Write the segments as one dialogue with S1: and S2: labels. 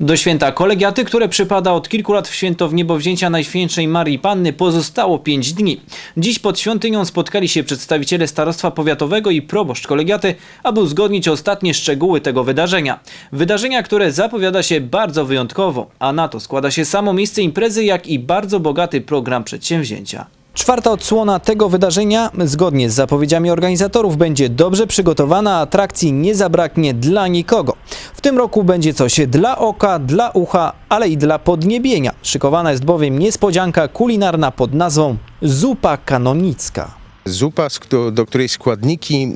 S1: Do święta kolegiaty, które przypada od kilku lat w święto w niebowzięcia Najświętszej Marii Panny, pozostało pięć dni. Dziś pod świątynią spotkali się przedstawiciele Starostwa Powiatowego i proboszcz kolegiaty, aby uzgodnić ostatnie szczegóły tego wydarzenia. Wydarzenia, które zapowiada się bardzo wyjątkowo, a na to składa się samo miejsce imprezy, jak i bardzo bogaty program przedsięwzięcia. Czwarta odsłona tego wydarzenia, zgodnie z zapowiedziami organizatorów, będzie dobrze przygotowana, atrakcji nie zabraknie dla nikogo. W tym roku będzie coś dla oka, dla ucha, ale i dla podniebienia. Szykowana jest bowiem niespodzianka kulinarna pod nazwą zupa kanonicka.
S2: Zupa, do której składniki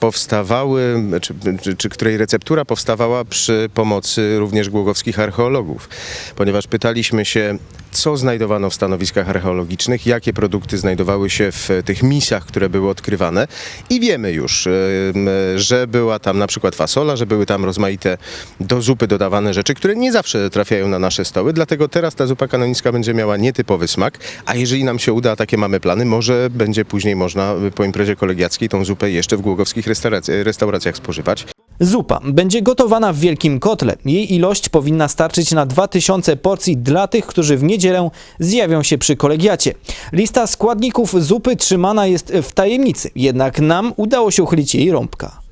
S2: powstawały, czy, czy, czy której receptura powstawała przy pomocy również głogowskich archeologów, ponieważ pytaliśmy się, co znajdowano w stanowiskach archeologicznych, jakie produkty znajdowały się w tych misach, które były odkrywane. I wiemy już, e, m, że była tam na przykład fasola, że były tam rozmaite do zupy dodawane rzeczy, które nie zawsze trafiają na nasze stoły, dlatego teraz ta zupa kanonicka będzie miała nietypowy smak, a jeżeli nam się uda, a takie mamy plany, może będzie później można po imprezie kolegiackiej tą zupę jeszcze w głogowskich restaurac- restauracjach spożywać.
S1: Zupa będzie gotowana w wielkim kotle. Jej ilość powinna starczyć na 2000 porcji dla tych, którzy w niedzielę zjawią się przy kolegiacie. Lista składników zupy trzymana jest w tajemnicy, jednak nam udało się uchylić jej rąbka.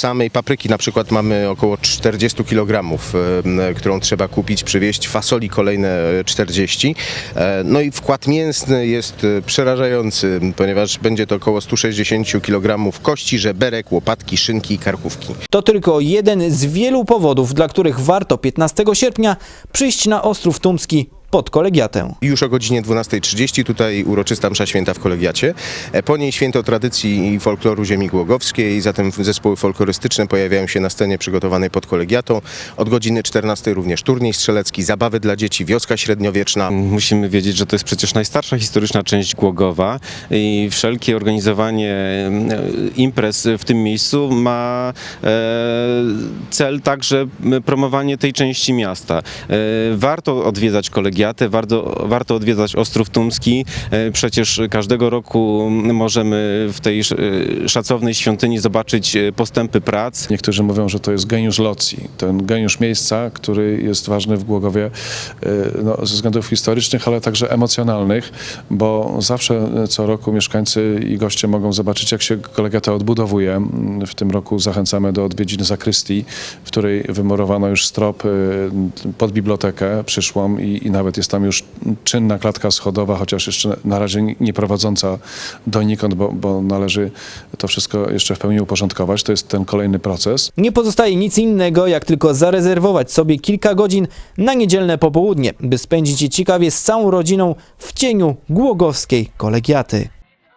S2: Samej papryki na przykład mamy około 40 kg, e, którą trzeba kupić, przywieźć, fasoli kolejne e, 40. E, No i wkład mięsny jest e, przerażający, ponieważ będzie to około 160 kg kości, żeberek, łopatki, szynki i karkówki.
S1: To tylko jeden z wielu powodów, dla których warto 15 sierpnia przyjść na Ostrów Tumski pod kolegiatę.
S2: Już o godzinie 12.30 tutaj uroczysta msza święta w kolegiacie. E, Po niej święto tradycji i folkloru ziemi głogowskiej, zatem zespoły folklorystyczne pojawiają się na scenie przygotowanej pod kolegiatą. Od godziny 14 również turniej strzelecki, zabawy dla dzieci, wioska średniowieczna.
S3: Musimy wiedzieć, że to jest przecież najstarsza historyczna część Głogowa i wszelkie organizowanie e, imprez w tym miejscu ma e, cel także promowanie tej części miasta. Warto odwiedzać kolegiatę, warto, warto odwiedzać Ostrów Tumski. E, Przecież każdego roku możemy w tej e, szacownej świątyni zobaczyć e, postępy prac.
S4: Niektórzy mówią, że to jest geniusz locji, ten geniusz miejsca, który jest ważny w Głogowie no, ze względów historycznych, ale także emocjonalnych, bo zawsze co roku mieszkańcy i goście mogą zobaczyć, jak się kolegiata odbudowuje. W tym roku zachęcamy do odwiedzin zakrystii, w której wymurowano już strop pod bibliotekę przyszłą i, i nawet jest tam już czynna klatka schodowa, chociaż jeszcze na razie nie prowadząca donikąd, bo, bo należy to wszystko jeszcze w pełni uporządkować. To jest ten kolejny proces.
S1: Nie pozostaje nic innego, jak tylko zarezerwować sobie kilka godzin na niedzielne popołudnie, by spędzić je ciekawie z całą rodziną w cieniu głogowskiej kolegiaty.